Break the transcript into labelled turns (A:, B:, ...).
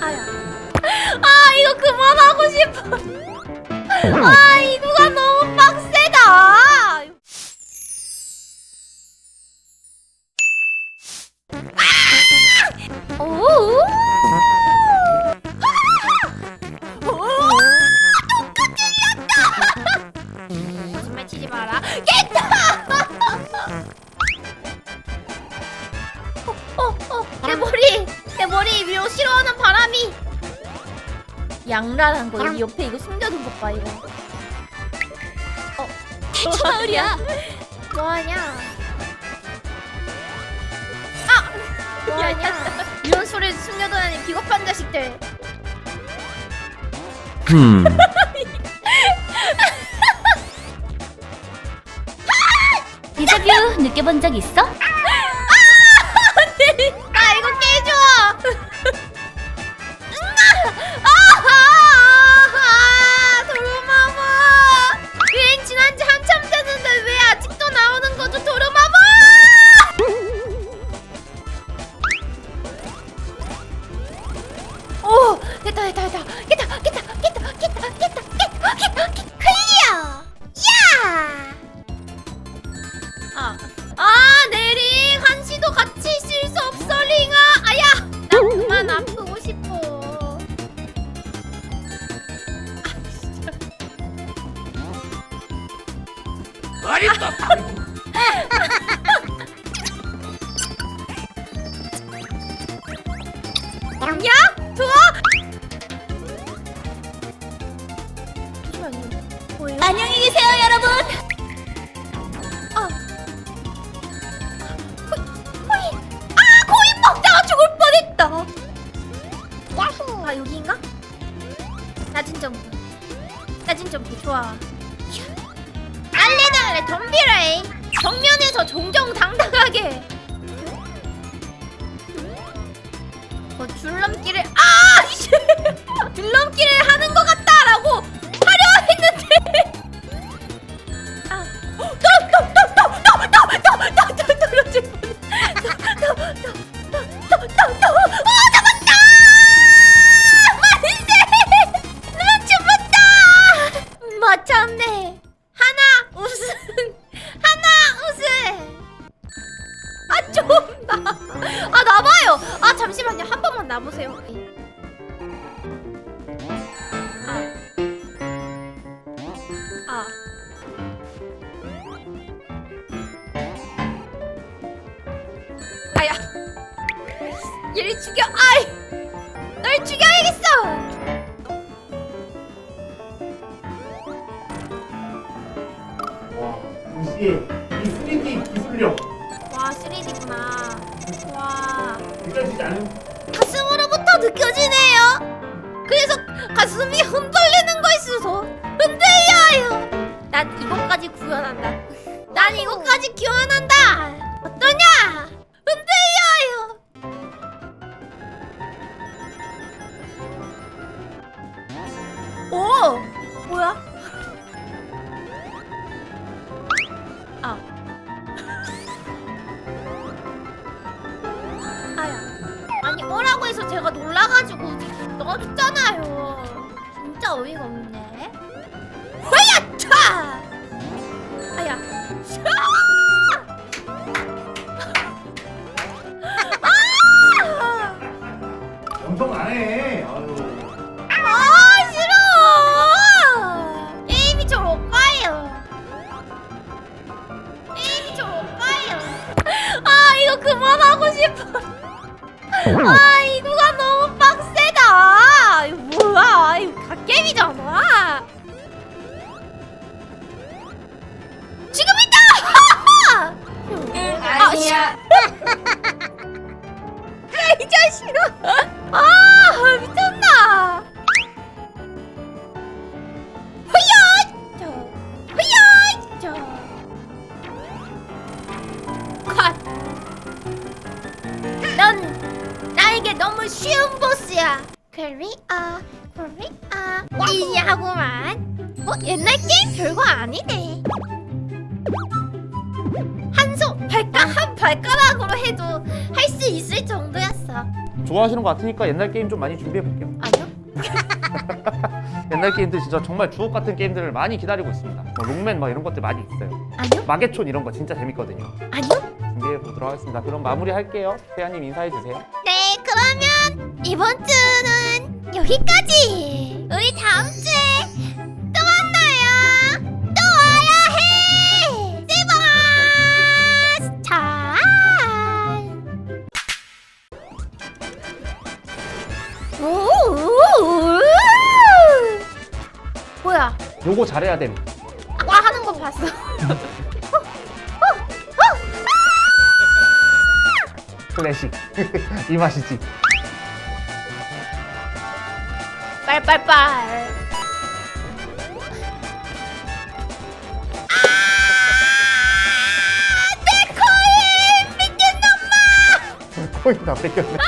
A: 아야. 아 이거 그만하고 싶어. 아 이거가 너무 빡세다. 아! 오. 양랄한 거 여기 옆에 이거 숨겨둔 것 봐, 이거. 어,
B: 마을이야.
A: 뭐하냐? 아, 뭐하냐? 이런 소리를 숨겨두다니 비겁한 자식들.
C: 음.
B: 데자뷰 느껴본 적 있어?
A: たった出た出た 낮은 점프 좋아. 날래날래 덤비라이. 정면에서 정정당당하게. 어, 줄넘기를 아! 나보세요. 아. 아. 아야. 얘를 죽여. 아이. 널 죽여야겠어.
D: 이 3D 기술력
A: 와 3D구나. 와.
D: 느껴지지 않은
A: 가슴으로부터 느껴지네요. 그래서 가슴이 흔들리는 거 있어서 흔들려요. 난 이것까지 구현한다. 난 이것까지 기원한다. 어떠냐? 흔들려요. 오, 뭐야? 해서 제가 놀라가지고 넣어줬잖아요. 진짜 어이가 없네. 허야차! 아야. 아!
D: 아유.
A: 아 싫어. 게임이 저로 가요. 게임이 저로 가요. 아 이거 그만하고 싶어. 아 야. 이 자식아. 아 미쳤나. 허야. 저. 허야. 저. 컷. 넌 나에게 너무 쉬운 보스야. 코리아, 코리아. 이냐고만. 뭐 옛날 게임 별거 아니네. 발가 한 발가락으로 해도 할 수 있을 정도였어.
C: 좋아하시는 것 같으니까 옛날 게임 좀 많이 준비해 볼게요.
A: 아니요?
C: 옛날 게임들 진짜 정말 주옥 같은 게임들을 많이 기다리고 있습니다. 뭐 롱맨 막 이런 것들 많이 있어요.
A: 아니요?
C: 마계촌 이런 거 진짜 재밌거든요.
A: 아니요?
C: 준비해 보도록 하겠습니다. 그럼 마무리할게요. 태아님 인사해 주세요.
A: 네, 그러면 이번 주는 여기까지. 우리 다음 주에
C: 요거 잘해야 됨.
A: 와 하는 거 봤어.
C: 클래식. 이 맛이지.
A: 빨빨빨.
C: 코인 다 뺏겼네.